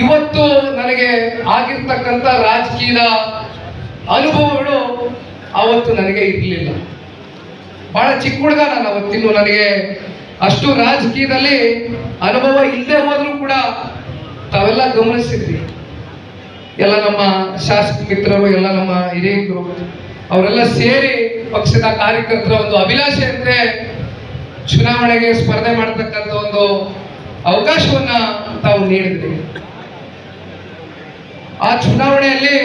ಇವತ್ತು ನನಗೆ ಆಗಿರ್ತಕ್ಕಂಥ ರಾಜಕೀಯದ ಅನುಭವಗಳು ಅವತ್ತು ನನಗೆ ಇರಲಿಲ್ಲ. ಬಹಳ ಚಿಕ್ಕ ಹುಡುಗ ನಾನು ಅವತ್ತಿನ್ನು ನನಗೆ ಅಷ್ಟು ರಾಜಕೀಯದಲ್ಲಿ ಅನುಭವ ಇಲ್ಲದೆ ಹೋದ್ರೂ ಕೂಡ ತಾವೆಲ್ಲ ಗಮನಿಸಿದ್ರಿ. ಎಲ್ಲ ನಮ್ಮ ಶಾಸಕ ಮಿತ್ರರು, ಎಲ್ಲ ನಮ್ಮ ಹಿರಿಯರು, ಅವರೆಲ್ಲ ಸೇರಿ ಪಕ್ಷದ ಕಾರ್ಯಕರ್ತರ ಒಂದು ಅಭಿಲಾಷೆಯಂತೆ ಚುನಾವಣೆಗೆ ಸ್ಪರ್ಧೆ ಮಾಡತಕ್ಕಂಥ ಒಂದು ಅವಕಾಶವನ್ನ ನೀಡಿದ್ರಿ. ಆ ಚುನಾವಣೆಯಲ್ಲಿ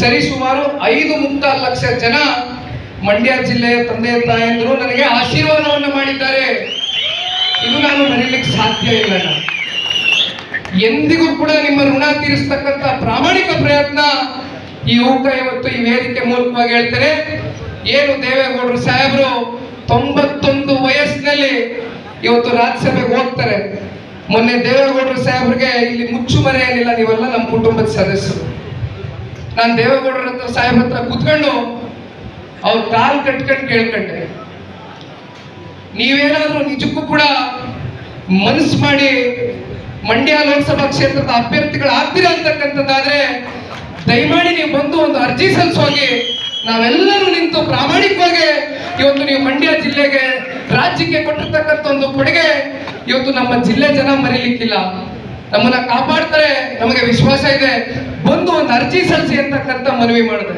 ಸರಿಸುಮಾರು ಐದು ಮುಕ್ತ ಲಕ್ಷ ಜನ ಮಂಡ್ಯ ಜಿಲ್ಲೆಯ ತಂದೆ ತಾಯಂದರು ನನಗೆ ಆಶೀರ್ವಾದವನ್ನು ಮಾಡಿದ್ದಾರೆ. ಇದು ನಾನು ಮರೀಲಿಕ್ಕೆ ಸಾಧ್ಯ ಇಲ್ಲ. ಎಂದಿಗೂ ಕೂಡ ನಿಮ್ಮ ಋಣ ತೀರಿಸ್ತಕ್ಕಂಥ ಪ್ರಾಮಾಣಿಕ ಪ್ರಯತ್ನ ಈ ಊಟ ಇವತ್ತು ಈ ವೇದಿಕೆ ಮೂಲಕವಾಗಿ ಹೇಳ್ತಾರೆ ಏನು ದೇವೇಗೌಡರು ಸಾಹೇಬರು, ತೊಂಬತ್ತೊಂದು ವಯಸ್ಸಿನಲ್ಲಿ ಇವತ್ತು ರಾಜ್ಯಸಭೆಗೆ ಹೋಗ್ತಾರೆ. ಮೊನ್ನೆ ದೇವೇಗೌಡರು ಸಾಹೇಬ್ರಿಗೆ ಇಲ್ಲಿ ಮುಚ್ಚುಮರೆ ಏನಿಲ್ಲ ನೀವೆಲ್ಲ ನಮ್ಮ ಕುಟುಂಬದ ಸದಸ್ಯರು. ನಾನು ದೇವೇಗೌಡರ ಹತ್ರ, ಸಾಹೇಬ್ರ ಹತ್ರ ಕುತ್ಕೊಂಡು ಅವ್ರ ಕಾಲ್ ಕಟ್ಕೊಂಡು ಕೇಳ್ಕೊಂಡೆ. ನೀವೇನಾದ್ರೂ ನಿಜಕ್ಕೂ ಕೂಡ ಮನಸ್ಸು ಮಾಡಿ ಮಂಡ್ಯ ಲೋಕಸಭಾ ಕ್ಷೇತ್ರದ ಅಭ್ಯರ್ಥಿಗಳು ಆಗ್ತೀರಾ ಅಂತಕ್ಕಂಥದ್ದಾದ್ರೆ, ದಯಮಾಡಿ ನೀವು ಬಂದು ಒಂದು ಅರ್ಜಿ ಸಲ್ಲಿಸೋಗಿ ನಾವೆಲ್ಲರೂ ನಿಂತು ಪ್ರಾಮಾಣಿಕವಾಗಿ ಇವತ್ತು ನೀವು ಮಂಡ್ಯ ಜಿಲ್ಲೆಗೆ, ರಾಜ್ಯಕ್ಕೆ ಕೊಟ್ಟಿರ್ತಕ್ಕಂಥ ಒಂದು ಕೊಡುಗೆ ಇವತ್ತು ನಮ್ಮ ಜಿಲ್ಲೆ ಜನ ಮರೀಲಿಕ್ಕಿಲ್ಲ. ನಮ್ಮನ್ನ ಕಾಪಾಡ್ತಾರೆ, ನಮಗೆ ವಿಶ್ವಾಸ ಇದೆ. ಬಂದು ಒಂದು ಅರ್ಜಿ ಸಲ್ಲಿಸಿ ಅಂತಕ್ಕಂಥ ಮನವಿ ಮಾಡಿದೆ.